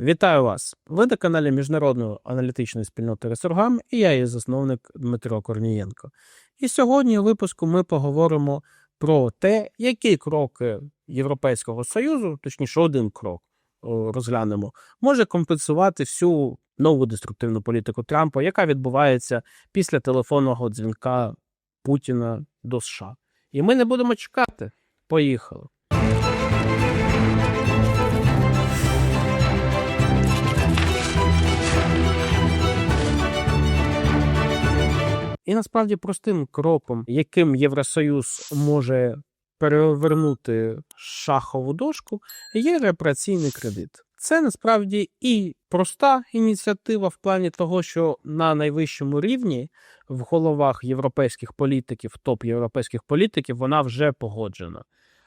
Вітаю вас! Ви на каналі Міжнародної аналітичної спільноти Ресургам і я її засновник Дмитро Корнієнко. І сьогодні у випуску ми поговоримо про те, які кроки Європейського Союзу, точніше, один крок розглянемо, може компенсувати всю нову деструктивну політику Трампа, яка відбувається після телефонного дзвінка Путіна до США. І ми не будемо чекати. Поїхали. І насправді простим кроком, яким Євросоюз може перевернути шахову дошку, є репараційний кредит. Це насправді і проста ініціатива в плані того, що на найвищому рівні в головах європейських політиків, топ європейських політиків, вона вже погоджена.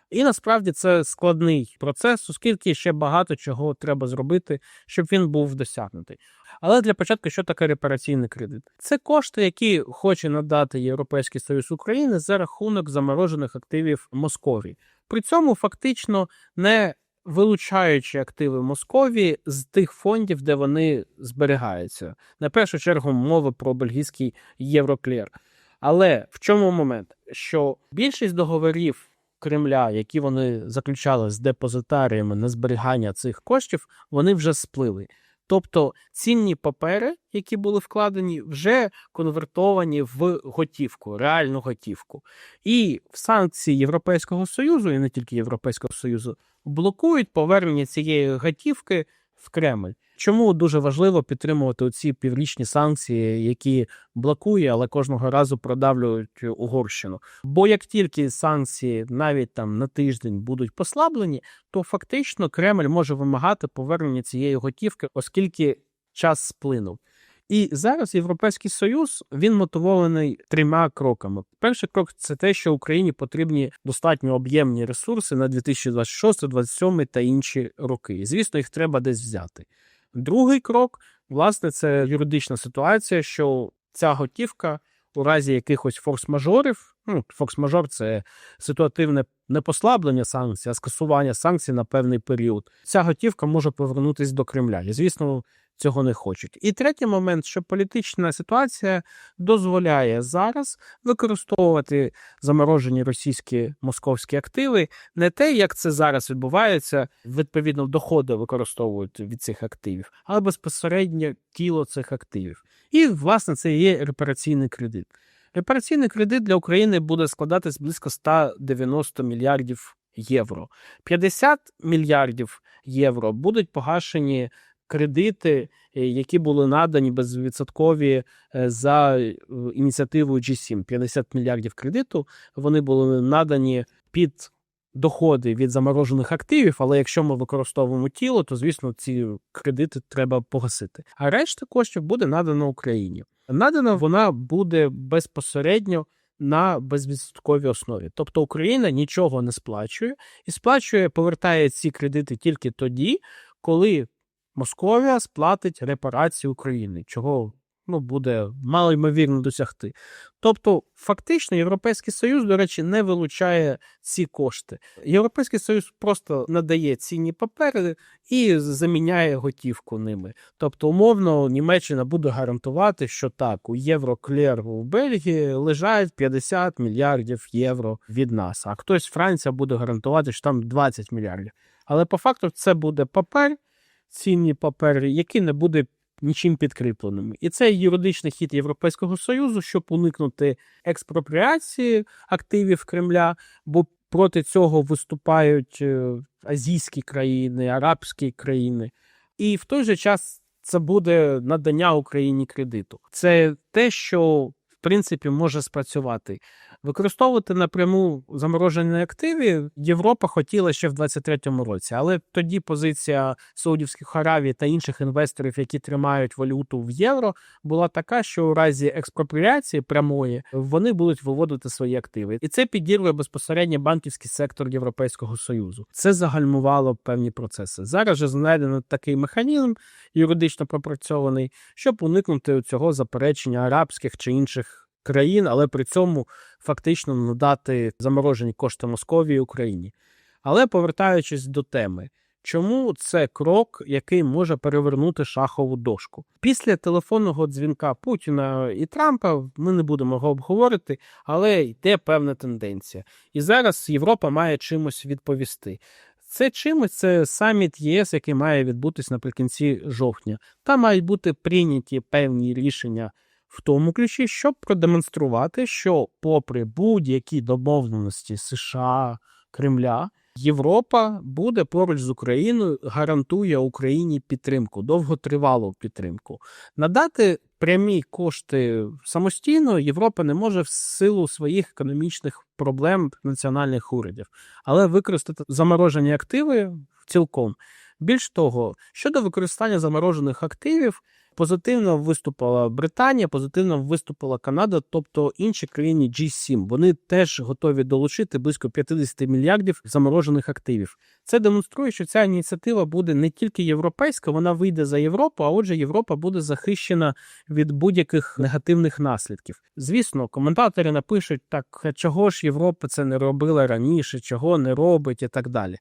І насправді це складний процес, оскільки ще багато чого треба зробити, щоб він був досягнутий. Але для початку, що таке репараційний кредит? Це кошти, які хоче надати Європейський Союз України за рахунок заморожених активів Московії. При цьому фактично не вилучаючи активи Московії з тих фондів, де вони зберігаються. На першу чергу мова про бельгійський Євроклір. Але в чому момент? Що більшість договорів Кремля, які вони заключали з депозитаріями на зберігання цих коштів, вони вже сплили. Тобто цінні папери, які були вкладені, вже конвертовані в готівку, реальну готівку. І в санкції Європейського Союзу, і не тільки Європейського Союзу, блокують повернення цієї готівки в Кремль. Чому дуже важливо підтримувати ці піврічні санкції, які блокує, але кожного разу продавлюють Угорщину? Бо як тільки санкції навіть там на тиждень будуть послаблені, то фактично Кремль може вимагати повернення цієї готівки, оскільки час сплинув. І зараз Європейський Союз він мотивований трьома кроками. Перший крок це те, що Україні потрібні достатньо об'ємні ресурси на 2026, 2027 та інші роки. Звісно, їх треба десь взяти. Другий крок, власне, це юридична ситуація, що ця готівка у разі якихось форс-мажорів, ну, форс-мажор це ситуативне не послаблення санкцій, а скасування санкцій на певний період. Ця готівка може повернутися до Кремля. І, звісно, цього не хочуть. І третій момент, що політична ситуація дозволяє зараз використовувати заморожені російські московські активи, не те, як це зараз відбувається, відповідно доходи використовують від цих активів, але безпосередньо тіло цих активів. І, власне, це є репараційний кредит. Репараційний кредит для України буде складатись близько 190 мільярдів євро. 50 мільярдів євро будуть погашені кредити, е, які були надані безвідсоткові е, за е, ініціативою G7. 50 мільярдів кредиту вони були надані під доходи від заморожених активів. Але якщо ми використовуємо тіло, то звісно ці кредити треба погасити. А решта коштів буде надано Україні. Надана вона буде безпосередньо. На безвідсотковій основі, тобто Україна нічого не сплачує і сплачує, повертає ці кредити тільки тоді, коли Московія сплатить репарації України, чого ну, буде мало ймовірно досягти. Тобто, фактично, Європейський Союз, до речі, не вилучає ці кошти. Європейський Союз просто надає цінні папери і заміняє готівку ними. Тобто, умовно, Німеччина буде гарантувати, що так, у Євроклер у Бельгії лежать 50 мільярдів євро від нас, а хтось Франція буде гарантувати, що там 20 мільярдів. Але по факту це буде папер цінні папери, які не буде нічим підкріпленими. І це юридичний хід Європейського Союзу, щоб уникнути експропріації активів Кремля, бо проти цього виступають е, азійські країни, арабські країни. І в той же час це буде надання Україні кредиту. Це те, що в принципі може спрацювати. Використовувати напряму заморожені активи Європа хотіла ще в 2023 році, але тоді позиція Саудівських Аравій та інших інвесторів, які тримають валюту в євро, була така, що у разі експропріації прямої вони будуть виводити свої активи, і це підірвує безпосередньо банківський сектор Європейського союзу. Це загальмувало певні процеси. Зараз же знайдено такий механізм юридично пропрацьований, щоб уникнути цього заперечення арабських чи інших країн, але при цьому фактично надати заморожені кошти Московії Україні. Але повертаючись до теми, Чому це крок, який може перевернути шахову дошку? Після телефонного дзвінка Путіна і Трампа ми не будемо його обговорити, але йде певна тенденція. І зараз Європа має чимось відповісти. Це чимось це саміт ЄС, який має відбутись наприкінці жовтня. Там мають бути прийняті певні рішення в тому ключі, щоб продемонструвати, що, попри будь-які домовленості США, Кремля, Європа буде поруч з Україною, гарантує Україні підтримку, довготривалу підтримку. Надати прямі кошти самостійно Європа не може в силу своїх економічних проблем національних урядів, але використати заморожені активи цілком. Більш того, щодо використання заморожених активів, позитивно виступила Британія, позитивно виступила Канада, тобто інші країни G7. Вони теж готові долучити близько 50 мільярдів заморожених активів. Це демонструє, що ця ініціатива буде не тільки європейська, вона вийде за Європу, а отже, Європа буде захищена від будь-яких негативних наслідків. Звісно, коментатори напишуть так, чого ж Європа це не робила раніше, чого не робить і так далі.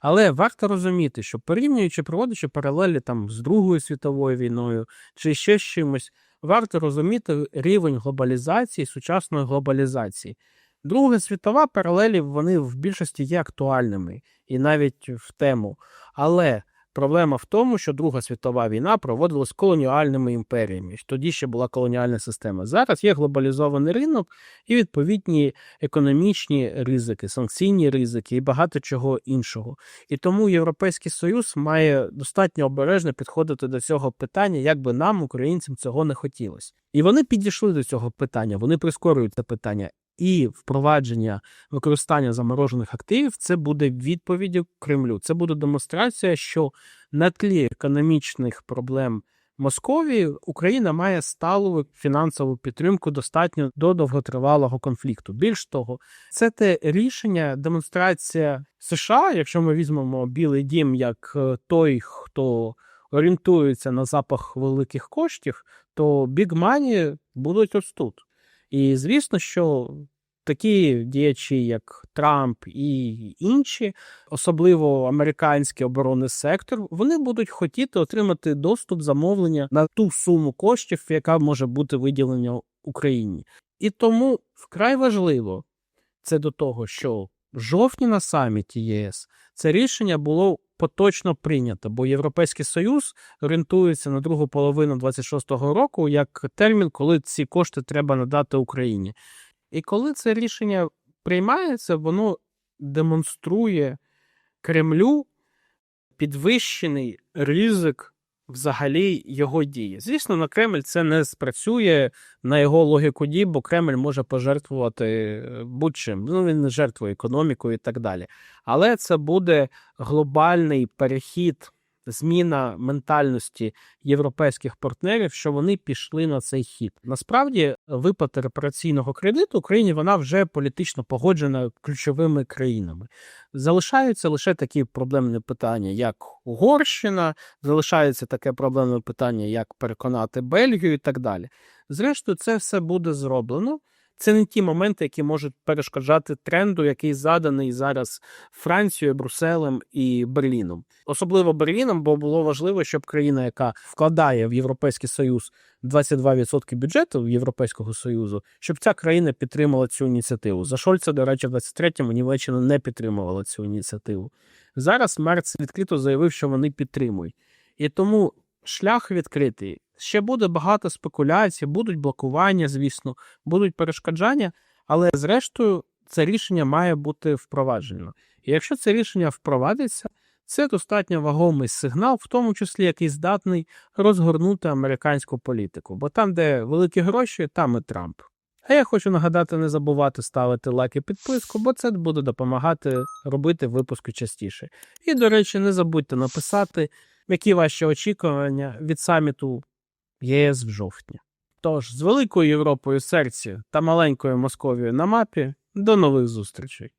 Але варто розуміти, що порівнюючи, проводячи паралелі там з Другою світовою війною чи ще з чимось, варто розуміти рівень глобалізації, сучасної глобалізації. Друга світова паралелі вони в більшості є актуальними і навіть в тему. Але проблема в тому, що Друга світова війна проводилась колоніальними імперіями. Тоді ще була колоніальна система. Зараз є глобалізований ринок і відповідні економічні ризики, санкційні ризики і багато чого іншого. І тому Європейський Союз має достатньо обережно підходити до цього питання, як би нам, українцям, цього не хотілося. І вони підійшли до цього питання, вони прискорюють це питання. І впровадження використання заморожених активів це буде відповіддю Кремлю. Це буде демонстрація, що на тлі економічних проблем Московії Україна має сталу фінансову підтримку достатньо до довготривалого конфлікту. Більш того, це те рішення, демонстрація США, якщо ми візьмемо Білий Дім як е, той, хто орієнтується на запах великих коштів, то бігмані будуть ось тут. І звісно, що такі діячі, як Трамп і інші, особливо американський оборонний сектор, вони будуть хотіти отримати доступ замовлення на ту суму коштів, яка може бути виділена Україні. І тому вкрай важливо це до того, що в жовтні на саміті ЄС це рішення було поточно прийнято, бо Європейський Союз орієнтується на другу половину 26-го року як термін, коли ці кошти треба надати Україні. І коли це рішення приймається, воно демонструє Кремлю підвищений ризик взагалі його дії. Звісно, на Кремль це не спрацює на його логіку дій, бо Кремль може пожертвувати будь-чим. Ну він не жертвує економікою і так далі. Але це буде глобальний перехід. Зміна ментальності європейських партнерів, що вони пішли на цей хід. Насправді, виплата репараційного кредиту Україні вона вже політично погоджена ключовими країнами. Залишаються лише такі проблемні питання, як Угорщина, залишається таке проблемне питання, як переконати Бельгію і так далі. Зрештою, це все буде зроблено. Це не ті моменти, які можуть перешкоджати тренду, який заданий зараз Францією, Брюсселем і Берліном, особливо Берліном, бо було важливо, щоб країна, яка вкладає в Європейський Союз 22% бюджету Європейського Союзу, щоб ця країна підтримала цю ініціативу. За Шольца, до речі, в 23-му Німеччина не підтримувала цю ініціативу. Зараз Мерц відкрито заявив, що вони підтримують, і тому шлях відкритий. Ще буде багато спекуляцій, будуть блокування, звісно, будуть перешкоджання, але зрештою це рішення має бути впроваджено. І якщо це рішення впровадиться, це достатньо вагомий сигнал, в тому числі який здатний розгорнути американську політику. Бо там, де великі гроші, там і Трамп. А я хочу нагадати, не забувати ставити лайк і підписку, бо це буде допомагати робити випуски частіше. І, до речі, не забудьте написати, які ваші очікування від саміту ЄС в жовтні. Тож, з великою Європою серці та маленькою Московією на мапі, до нових зустрічей!